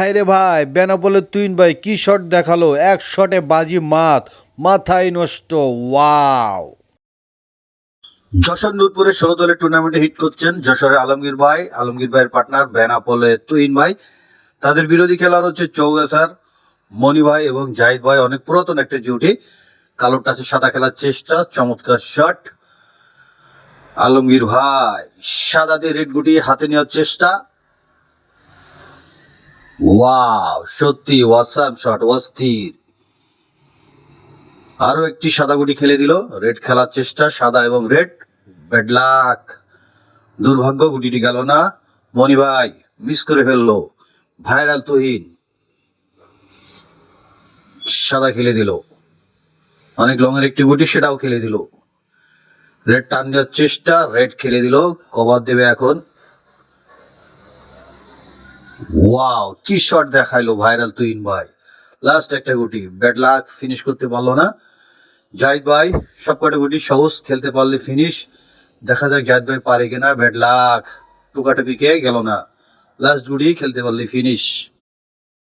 ভাই রে ভাই, বেনাপোলের তুইন ভাই কি শট দেখাল? এক শটে বাজি মাত, মাথায় নষ্ট, ওয়াও। যশোর নূরপুরে ষোলো দলের টুর্নামেন্টে হিট করছেন যশোরের আলমগীর ভাই, আলমগীর ভাইয়ের পার্টনার বেনাপোলে তুইন ভাই। তাদের বিরোধী খেলার হচ্ছে চৌগাছার মনি ভাই এবং জাহিদ ভাই, অনেক পুরাতন একটা জুটি। কালো টাচে সাদা খেলার চেষ্টা, চমৎকার শট আলমগীর ভাই সাদা দিয়ে রেড গুটি হাতে নেওয়ার চেষ্টা। ওয়াও সত্যি, ওয়াসাম শট অস্থির। আরও একটি সাদা গুটি খেলে দিল। রেড খেলার চেষ্টা, সাদা এবং রেড ব্যাড লাক দুর্ভাগ্য, গুটিটি গেল না। মনি ভাই মিস করে ফেলল। ভাইরাল তুহিন। সাদা খেলে দিল। অনেক লঙের একটি গুটি, সেটাও খেলে দিল। রেড টান দেওয়ার চেষ্টা রেড খেলে দিল। কভার দেবে এখন। ওয়াও কি শট দেখাইলো ভাইরাল তুইন ভাই। লাস্ট একটা গুটি। ব্যাড লাক ফিনিশ করতে পারল না। জাহিদ ভাই, সব কটা গুটি? সহজ, খেলতে পারলে ফিনিশ দেখা যাক জাহিদ ভাই পারে কিনা। ব্যাড লাক টুকাটুকিকে গেল না। লাস্ট গুটি, খেলতে পারলে ফিনিশ